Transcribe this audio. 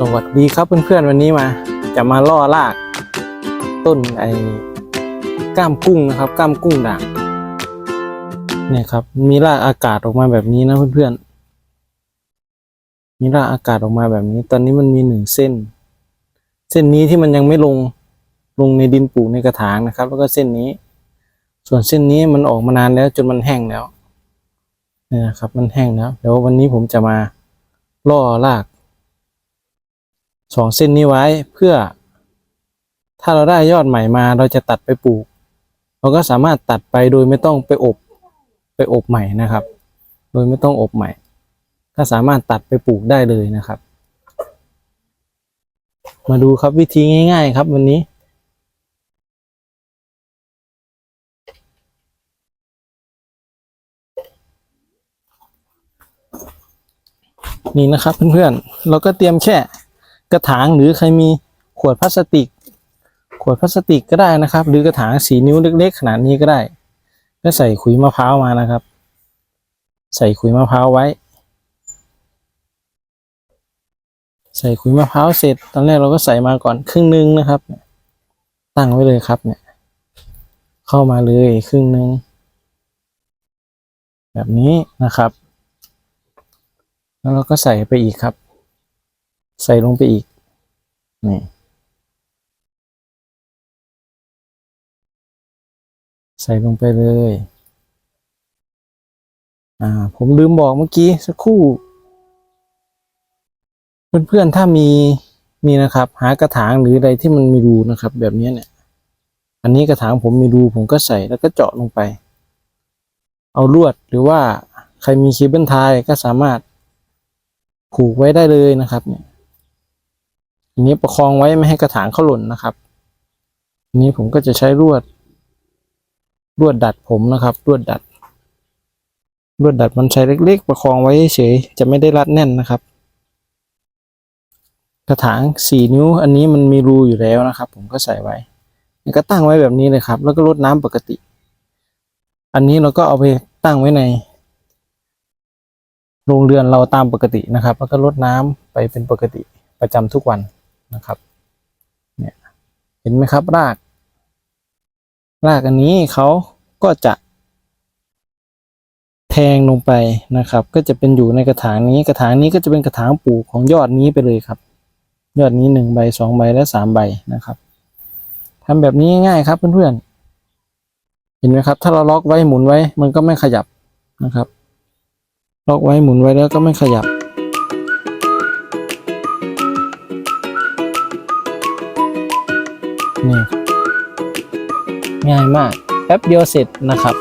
สวัสดีครับเพื่อนๆวันนี้มา จะมาล่อลาก ต้นไอ้ก้ามกุ้งนะครับ ก้ามกุ้งด่างเนี่ยครับ มีรากอากาศออกมาแบบนี้นะเพื่อนๆมีรากอากาศออกมาแบบนี้ ตอนนี้มันมีหนึ่งเส้น เส้นนี้ที่มันยังไม่ลงลงในดินปลูกในกระถางนะครับ แล้วก็เส้นนี้ ส่วนเส้นนี้มันออกมานานแล้วจนมันแห้งแล้วเนี่ยนะครับ มันแห้งแล้วเดี๋ยววันนี้ผมจะมาล่อราก สองเส้นนี้ไว้เพื่อ ถ้าเราได้ยอดใหม่มาเราจะตัดไปปลูก เราก็สามารถตัดไปโดยไม่ต้องไปอบไปอบใหม่นะครับ โดยไม่ต้องอบใหม่ ก็สามารถตัดไปปลูกได้เลยนะครับ มาดูครับวิธีง่าย ๆ ครับวันนี้นี่นะครับเพื่อนๆ เราก็เตรียมแค่ กระถางหรือใครมีขวดพลาสติก ขวดพลาสติกก็ได้นะครับ หรือกระถางสีนิ้วเล็ก ๆ ขนาดนี้ก็ได้ก็ใส่ขุยมะพร้าวมานะครับ ใส่ขุยมะพร้าวไว้ ใส่ขุยมะพร้าวเสร็จ ตอนแรกเราก็ใส่มาก่อนครึ่งหนึงนะครับ ตั้งไว้เลยครับเนี่ย เข้ามาเลยครึ่งหนึง แบบนี้นะครับ แล้วเราก็ใส่ไปอีกครับ ใส่ลงไปอีก นี่ ใส่ลงไปเลย อ่า ผมลืมบอกเมื่อกี้สักครู่ เพื่อนๆ ถ้ามี มีนะครับ หากระถางหรืออะไรที่มันมีรูนะครับ แบบนี้เนี่ย อันนี้กระถางผมมีรูผมก็ใส่แล้วก็เจาะลงไป เอาลวดหรือว่าใครมีเคเบิลไทยก็สามารถผูกไว้ได้เลยนะครับเนี่ย อันนี้ประคองไว้ไม่ให้กระถางเขาหล่นนะครับอันนี้ผมก็จะใช้ลวดลวดดัดผมนะครับลวดดัดลวดดัดมันใช้เล็ก ๆ ประคองไว้เฉยจะไม่ได้รัดแน่นนะครับ กระถางสี่นิ้วอันนี้มันมีรูอยู่แล้วนะครับ ผมก็ใส่ไว้ก็ตั้งไว้แบบนี้เลยครับ แล้วก็รดน้ำปกติ อันนี้เราก็เอาไปตั้งไว้ในโรงเรือนเราตามปกตินะครับ แล้วก็รดน้ำไปเป็นปกติประจำทุกวัน นะครับเนี่ยเห็นไหมครับราก รากอันนี้เขาก็จะ แทงลงไปนะครับ ก็จะเป็นอยู่ในกระถางนี้กระถางนี้ก็จะเป็นกระถางปลูกของยอดนี้ไปเลยครับ ยอดนี้หนึ่งใบสองใบและสามใบนะครับทำแบบนี้ง่ายครับเพื่อนๆเห็นไหมครับ ถ้าเราล็อกไว้หมุนไว้มันก็ไม่ขยับนะครับ ล็อกไว้หมุนไว้แล้วก็ไม่ขยับ นี่ง่ายมากแป๊บเดียวเสร็จนะครับ